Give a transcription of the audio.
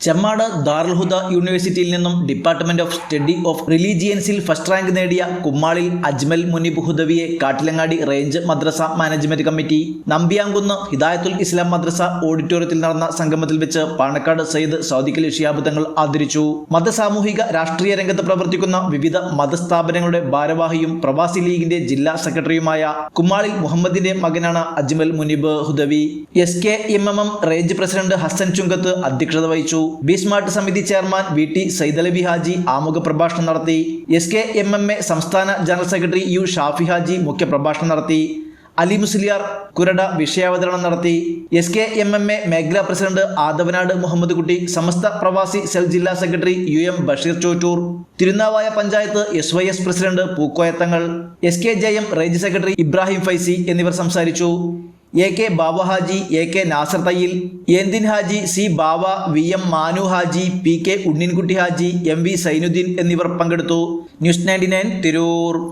ചെമ്മാട് ദാറുൽഹുദ യൂണിവേഴ്സിറ്റിയിൽ നിന്നും department of study of റിലീജിയൻസിൽ ഫസ്റ്റ് റാങ്ക് നേടിയ കുമ്മാളിൽ അജ്മൽ മുനിബ് ഹുദവിയെ കാട്ടിലങ്ങാടി റേഞ്ച് മദ്രസ മാനേജ്മെന്റ് കമ്മിറ്റി നമ്പിയാങ്കുന്ന് ഹിദായത്തുൽ ഇസ്ലാം മദ്രസ ഓഡിറ്റോറിയത്തിൽ നടന്ന സംഗമത്തിൽ വെച്ച് പാണക്കാട് സയ്യിദ് സൗദിക്കൽ ഷിയാബ് ആദരിച്ചു. മതസാമൂഹിക രാഷ്ട്രീയ രംഗത്ത് പ്രവർത്തിക്കുന്ന വിവിധ മതസ്ഥാപനങ്ങളുടെ ഭാരവാഹിയും പ്രവാസി ലീഗിന്റെ ജില്ലാ സെക്രട്ടറിയുമായ കുമ്മാളിൽ മുഹമ്മദിന്റെ മകനാണ് Ajmal Munib Hudawi. S K M M M range president Hasan Chungath അധ്യക്ഷത വഹിച്ചു. ബിസ്മാർട്ട് സമിതി chairman V T Saidalavi Haji ആമുഖ പ്രഭാഷണം നടത്തി. S K M M A സംസ്ഥാന general secretary U Shafi Haji മുഖ്യപ്രഭാഷണം നടത്തി. അലി മുസ്ലിയാർ കുരട വിഷയാവതരണം നടത്തി. S K M M A മേഖലാ പ്രസിഡന്റ് ആദവനാട് മുഹമ്മദ് കുട്ടി സമസ്ത പ്രവാസി സെൽ ജില്ലാ secretary U M Basheer Chottur. Thirunavaya panchayat S Y S president പൂക്കോയത്തങ്ങൾ. S K J M range secretary Ibrahim Faizi എന്നിവർ സംസാരിച്ചു. A K Baba Haji A K Nasar Thayyil എന്തിൻ Haji C Bava V M Manu Haji P K Unninkutty Haji M V Zainudheen എന്നിവർ പങ്കെടുത്തു. News ninety nine Tirur.